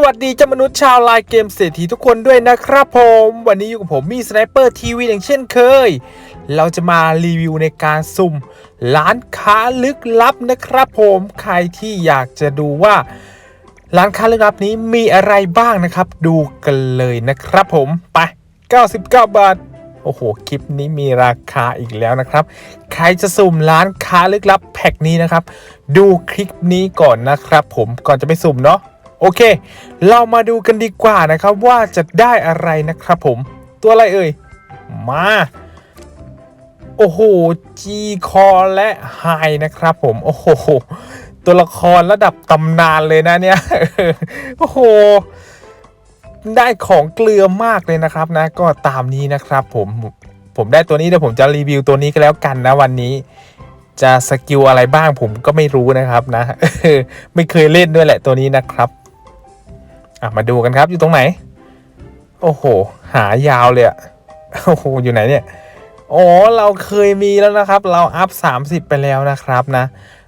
สวัสดีเจ้ามนุษย์ชาวไลน์เกมเศรษฐีทุกคนด้วยนะครับผม วันนี้อยู่กับผมมีสไนเปอร์ทีวีอย่างเช่นเคย เราจะมารีวิวในการสุ่มร้านค้าลึกลับนะครับผม ใครที่อยากจะดูว่า ร้านค้าลึกลับนี้มีอะไรบ้างนะครับ ดูกันเลยนะครับผมไป 99 บาท โอ้โห คลิปนี้มีราคาอีกแล้วนะครับ ใครจะสุ่มร้านค้าลึกลับแพ็กนี้นะครับ ดูคลิปนี้ก่อนนะครับผมก่อนจะไปสุ่มเนาะ โอเค เรามาดูกันดีกว่านะครับว่าจะได้อะไรนะครับผม ตัวอะไรเอ่ย มา โอ้โหจีคอและไฮนะครับผม โอ้โห ตัวละครระดับตำนานเลยนะเนี่ย โอ้โห ได้ของเกลือมากเลยนะครับนะ ก็ตามนี้นะครับผมผมได้ตัวนี้เดี๋ยวผมจะรีวิวตัวนี้ก็แล้วกันนะวันนี้ จะสกิลอะไรบ้างผมก็ไม่รู้นะครับนะ ไม่เคยเล่นด้วยแหละตัวนี้นะครับ อะมาดูกันครับอยู่ตรงไหน โอ้โห หายาวเลยอะโอ้โหอยู่ไหนเนี่ยอ๋อเราเคยมีแล้วนะครับ เราอัพ 30 ไปแล้วนะครับนะ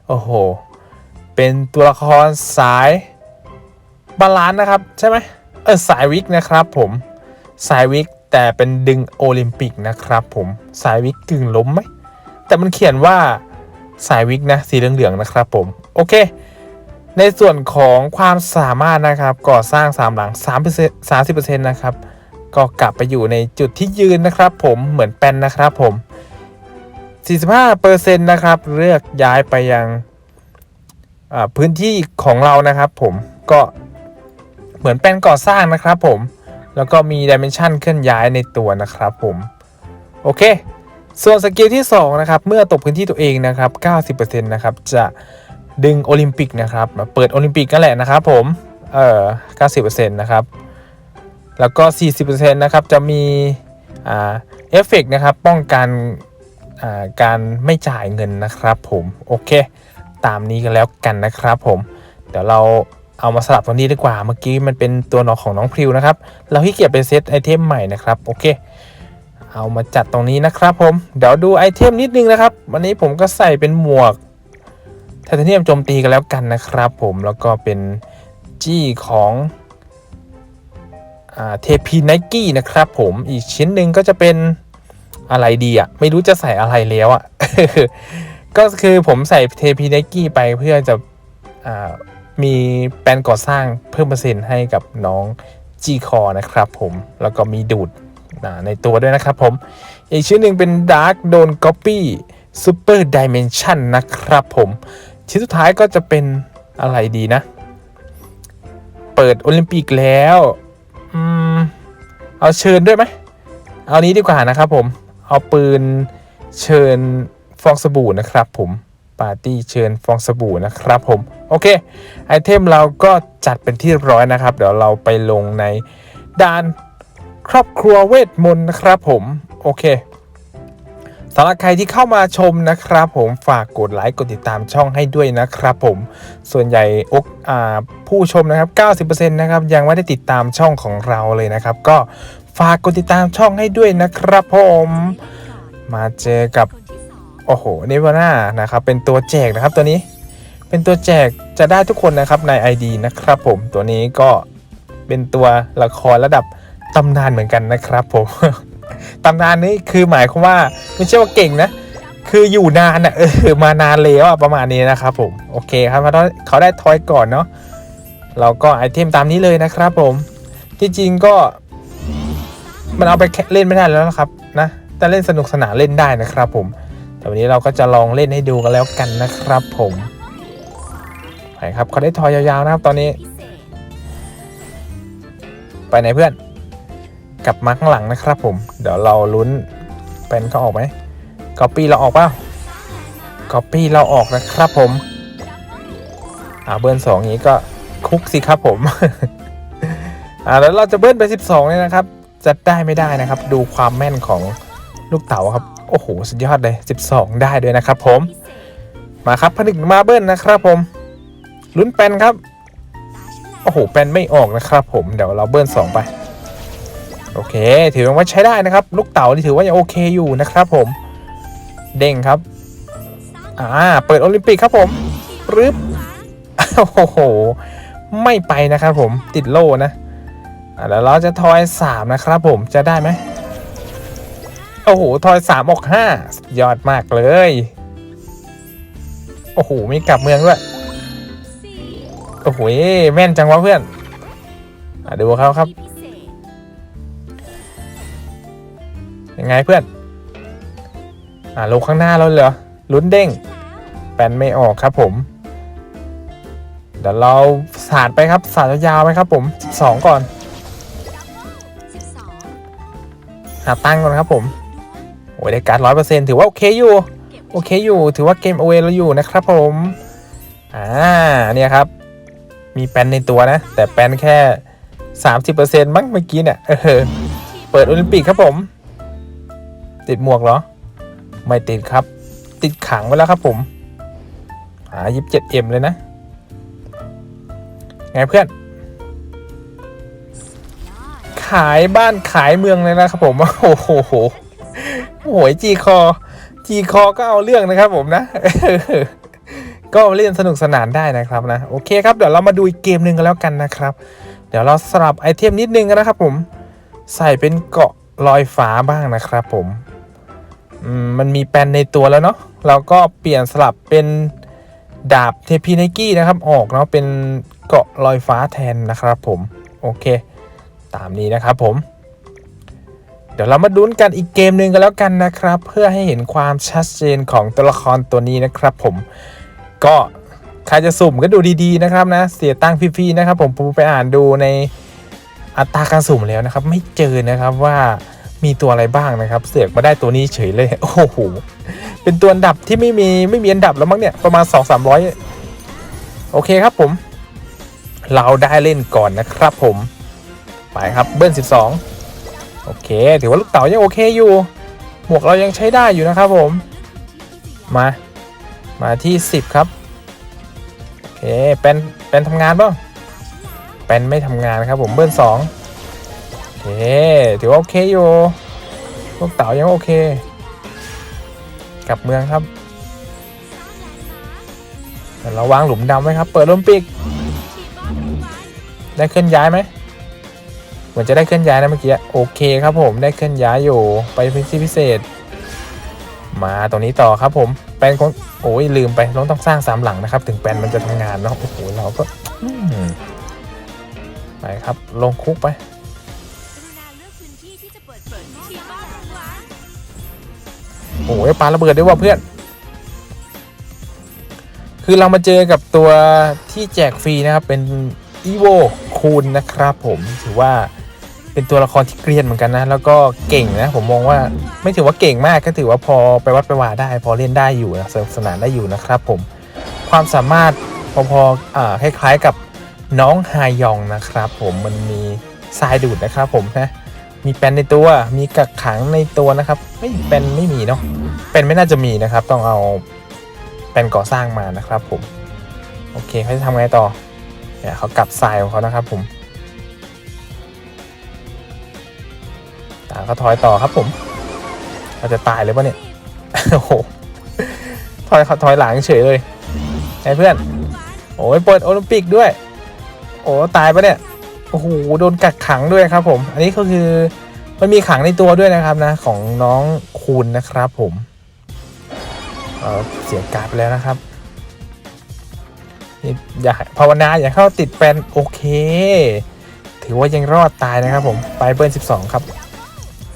โอ้โห เป็นตัวละครสายบาลานนะครับ ใช่ไหมเออสายวิกนะครับผมสายวิกแต่เป็นดึงโอลิมปิกนะครับผมสายวิกกึ่งล้มไหมแต่มันเขียนว่าสายวิกนะสีเหลืองๆนะครับผม โอเค ในส่วนของความสามารถนะครับก่อสร้างสามหลัง 3 30%นะครับก็กลับไปอยู่ในจุดที่ยืนนะครับผมเหมือนเป็นนะครับผม 45%นะครับเลือกย้ายไปยังพื้นที่ของเรานะครับผมก็เหมือนเป็นก่อสร้างนะครับผมแล้วก็มีดิเมนชันเคลื่อนย้ายในตัวนะครับผมโอเค ส่วนสกิลที่2นะครับเมื่อตกพื้นที่ตัวเองนะครับ 90%นะครับจะ ดึงโอลิมปิกนะครับเปิดโอลิมปิกกันแหละนะครับผมเอ่อ90%นะครับ แล้วก็ 40%นะครับจะมีอ่าเอฟเฟกต์นะครับป้องกันอ่าการไม่จ่ายเงินนะครับผมโอเค ตามนี้กันแล้วกันนะครับผม เดี๋ยวเราเอามาสลับตรงนี้ดีกว่าเมื่อกี้มันเป็นตัวน้องของน้องพริวนะครับ เราที่เกียจไปเซตไอเทมใหม่นะครับโอเคเอามาจัดตรงนี้นะครับผม เดี๋ยวดูไอเทมนิดนึงนะครับ วันนี้ผมก็ใส่เป็นหมวก ไทเทเนียมโจมตีกันแล้วกันนะครับผมแล้วก็เป็นจี้ของเทพีไนกี้นะครับผมอีกชิ้นหนึ่งก็จะเป็นอะไรดีอะ่ะไม่รู้จะใส่อะไรแล้วอะ่ะก็คือผมใส่เทพีไนกี้ไปเพื่อจะอมีแปลนก่อสร้างเพิ่มเปอร์เซ็นต์ให้กับน้องจีคอนะครับผมแล้วก็มีดูดในตัวด้วยนะครับผม อีกชิ้นหนึ่งเป็น Dark d o n Copy Super Dimension นะครับผม ชิ้นสุดท้ายก็จะเป็นอะไรดีนะ เปิดโอลิมปิกแล้วอืมเอาเชิญด้วยไหมเอานี้ดีกว่านะครับผม เอาปืนเชิญฟองสบู่นะครับผมปาร์ตี้เชิญฟองสบู่นะครับผม โอเค ไอเทมเราก็จัดเป็นที่เรียบร้อยนะครับ เดี๋ยวเราไปลงในด่านครอบครัวเวทมนต์นะครับผม โอเค สำหรับใครที่เข้ามาชมนะครับ ผมฝากกดไลค์กดติดตามช่องให้ด้วยนะครับ ผมส่วนใหญ่อกอผู้ชมนะครับ 90%นะครับยังไม่ได้ติดตามช่องของเราเลยนะครับ ก็ฝากกดติดตามช่องให้ด้วยนะครับ ผมมาเจอกับโอ้โหเนวาน่านะครับเป็นตัวแจกนะครับตัวนี้เป็นตัวแจกจะได้ทุกคนนะครับใน ID นะครับ ผมตัวนี้ก็เป็นตัวละครระดับตำนานเหมือนกันนะครับผม ตำนานนี้คือหมายความว่าไม่ใช่ว่าเก่งนะ คืออยู่นานอะเออมานานแล้วอะประมาณนี้นะครับผมโอเคครับเขาเขาได้ทอยก่อนเนาะเราก็ไอเทมตามนี้เลยนะครับผมที่จริงก็ มันเอาไปเล่นไม่ได้แล้วนะครับนะแต่เล่นสนุกสนานเล่นได้นะครับผมแต่วันนี้เราก็จะลองเล่นให้ดูกันแล้วกันนะครับผมไปครับเขาได้ทอยยาวๆนะครับตอนนี้ ไปไหนเพื่อน กลับมาข้างหลังนะครับผม เดี๋ยวเราลุ้นเป็นเขาออกไหมก๊อปปี้เราออกเปล่าก๊อปปี้เราออกนะครับผม อ่าเบิร์นสองนี้ก็คุกสิครับผม อ่าแล้วเราจะเบิร์นไป 12เนี่ยนะครับ จะได้ไม่ได้นะครับ ดูความแม่นของลูกเต๋าครับ โอ้โห สุดยอดเลย 12 ได้ด้วยนะครับผม มาครับผนึกมาเบิร์นนะครับผม ลุ้นเป็นครับ โอ้โหเป็นไม่ออกนะครับผม เดี๋ยวเราเบิร์นสองไป โอเค ถือว่าใช้ได้นะครับ ลูกเต๋านี่ถือว่ายังโอเคอยู่นะครับผม เด้งครับ อ่า เปิดโอลิมปิกครับผมรึบโอ้โห ไม่ไปนะครับผม ติดโล่นะอะแล้วเราจะทอยสามนะครับผม จะได้ไหม โอ้โห ทอยสามออกห้ายอดมากเลย โอ้โห มีกลับเมืองด้วย โอ้โห แม่นจังวะเพื่อนอะดูเขาครับ ยังไงเพื่อน อ่าลงข้างหน้าเราเหรอลุ้นเด้ง แปนไม่ออกครับผม เดี๋ยวเราสาดไปครับสาดยาวไหมครับผม 12 ก่อน หาตั้งก่อนครับผม โอ้ยได้การ์ดร้อยเปอร์เซ็นต์ถือว่าโอเคอยู่ โอเคอยู่ ถือว่าเกมโอเวเราอยู่นะครับผม อ่า เนี่ยครับ มีแปนในตัวนะ แต่แปนแค่ 30%มั้งเมื่อกี้เนี่ย เออ เปิดโอลิมปิกครับผม ติดหมวกเหรอ ไม่ติดครับ ติดขังไว้แล้วครับผมอ่ายิบเจ็ดเอ็มเลยนะ ไงเพื่อน ขายบ้านขายเมืองเลยนะครับผมโอ้โหโหโอ้โหจีคอจีคอก็เอาเรื่องนะครับผมนะ ก็เล่นสนุกสนานได้นะครับนะ โอเคครับ เดี๋ยวเรามาดูอีกเกมหนึ่งกันแล้วกันนะครับ เดี๋ยวเราสลับไอเทมนิดนึงนะครับผม ใส่เป็นเกาะลอยฟ้าบ้างนะครับผม มันมีแปนในตัวแล้วเนาะเราก็เปลี่ยนสลับเป็นดาบเทพีไนกี้นะครับออกเนาะเป็นเกาะลอยฟ้าแทนนะครับผมโอเค ตามนี้นะครับผม เดี๋ยวเรามาดุนกันอีกเกมหนึ่งกันแล้วกันนะครับ เพื่อให้เห็นความชัดเจนของตัวละครตัวนี้นะครับผมก็ใครจะสุ่มก็ดูดีๆนะครับนะเสียตังค์ฟรีๆนะครับผมผมไปอ่านดูในอัตราการสุ่มแล้วนะครับ ไม่เจอนะครับว่า มีตัวอะไรบ้างนะครับเสือกมาได้ตัวนี้เฉยเลยโอ้โหเป็นตัวอันดับที่ไม่มีไม่มีอันดับแล้วมั้งเนี่ยประมาณ 2 3 0 0 โอเคครับผม เราได้เล่นก่อนนะครับผม ไปครับเบิ้ล12 โอเคถือว่าลูกเต๋ายังโอเคอยู่หมวกเรายังใช้ได้อยู่นะครับผม มา มาที่ 10 ครับโอเคเป็นเป็นทำงานบ้างเป็นไม่ทำงานครับผมเบิ้ล2 เค ถือว่าโอเคอยู่ลูกเต๋ายังโอเค กลับเมืองครับเราวางหลุมดำไว้ครับ เปิดโอลิมปิก ได้เคลื่อนย้ายไหมเหมือนจะได้เคลื่อนย้ายนะเมื่อกี้ โอเคครับผม ได้เคลื่อนย้ายอยู่ ไปพื้นที่พิเศษ มาตรงนี้ต่อครับผม แปลนของโอ้ยลืมไปเราต้องสร้างสามหลังนะครับ ถึงแปลนมันจะทำงานเนาะ โอ้โห เราก็ไปครับ ลงคุกไป อ้ยปาระเบิดด้วยว่ะเพื่อน คือเรามาเจอกับตัวที่แจกฟรีนะครับ เป็นอีโวคูณนะครับผมถือว่าเป็นตัวละครที่เกรียนเหมือนกันนะ แล้วก็เก่งนะ ผมมองว่าไม่ถือว่าเก่งมากก็ถือว่าพอไปวัดไปว่าได้ พอเล่นได้อยู่นะสนุกสนานได้อยู่นะครับผมความสามารถพอๆอคล้ายๆกับน้องฮายองนะครับผมมันมีทรายดูดนะครับผมนะ มีแปนในตัว มีกักขังในตัวนะครับไม่แปนไม่มีเนาะเป็นไม่น่าจะมีนะครับ ต้องเอาแปนก่อสร้างมานะครับผม โอเคเขาจะทำไงต่อเนี่ยเขากลับทรายของเขานะครับผมตาเขาถอยต่อครับผมเขาจะตายเลยปะเนี่ย โอ้โห ถอยเขาถอยหลังเฉยเลยไอ้เพื่อน โอ้ยเปิดโอลิมปิกด้วย โอ้ตายปะเนี่ย โอ้โหโดนกักขังด้วยครับผม อันนี้ก็คือมันมีขังในตัวด้วยนะครับนะ ของน้องคูณนะครับผมเเสียการ์ดไปแล้วนะครับอย่าภาวนาอย่าเข้าติดแปนโอเค ถือว่ายังรอดตายนะครับผม ไปเบิร์น12 ครับ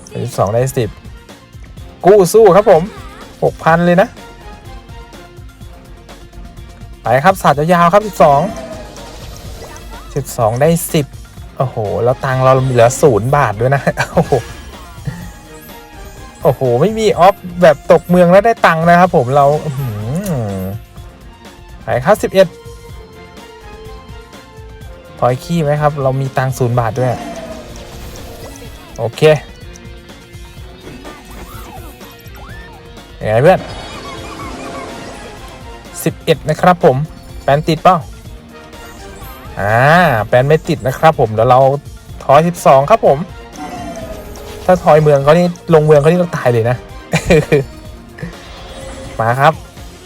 เบิร์น12ได้10 กู้สู้ครับผม 6,000 เลยนะ ไปครับสาดยาวๆครับ 12 12 ได้ 10 โอ้โห แล้วตังเราเหลือศูนย์บาทด้วยนะ โอ้โห โอ้โห ไม่มีออฟแบบตกเมืองแล้วได้ตังค์นะครับผมเราหือไปครับสิบเอ็ดพอยขี้ไหมครับ เรามีตังศูนย์บาทด้วย โอเคยังไงเพื่อนสิบเอ็ดนะครับผม แปนติดเปล่า อ่าแปนไม่ติดนะครับผมเดี๋ยวเราถอยสิบสองครับผม ถ้าทอยเมืองเขานี่ลงเมืองเขานี่ต้องตายเลยนะ มาครับ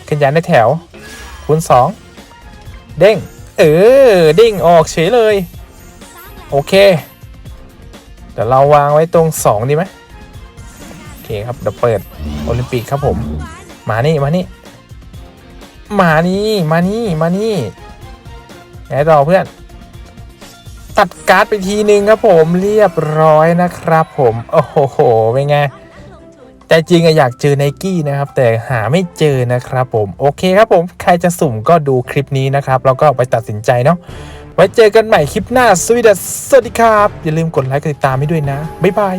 ขึ้นยันในแถวคูณสองเด้ง เออเด้งออกเฉยเลย โอเค เดี๋ยวเราวางไว้ตรงสองดีไหมโอเคครับเดี๋ยวเปิดโอลิมปิกครับผม มานี่มานี่ มานี่มานี่มานี่ ไงต่อเพื่อน ตัดการ์ดไปทีนึงครับผมเรียบร้อยนะครับผมโอ้โหเป็นไงแต่จริงอะอยากเจอไนกี้นะครับ แต่หาไม่เจอนะครับผมโอเคครับผมใครจะสุ่มก็ดูคลิปนี้นะครับแล้วก็ไปตัดสินใจเนาะไว้เจอกันใหม่คลิปหน้าสวัสสวัสดีครับ อย่าลืมกดไลค์กดติดตามให้ด้วยนะ บ๊ายบาย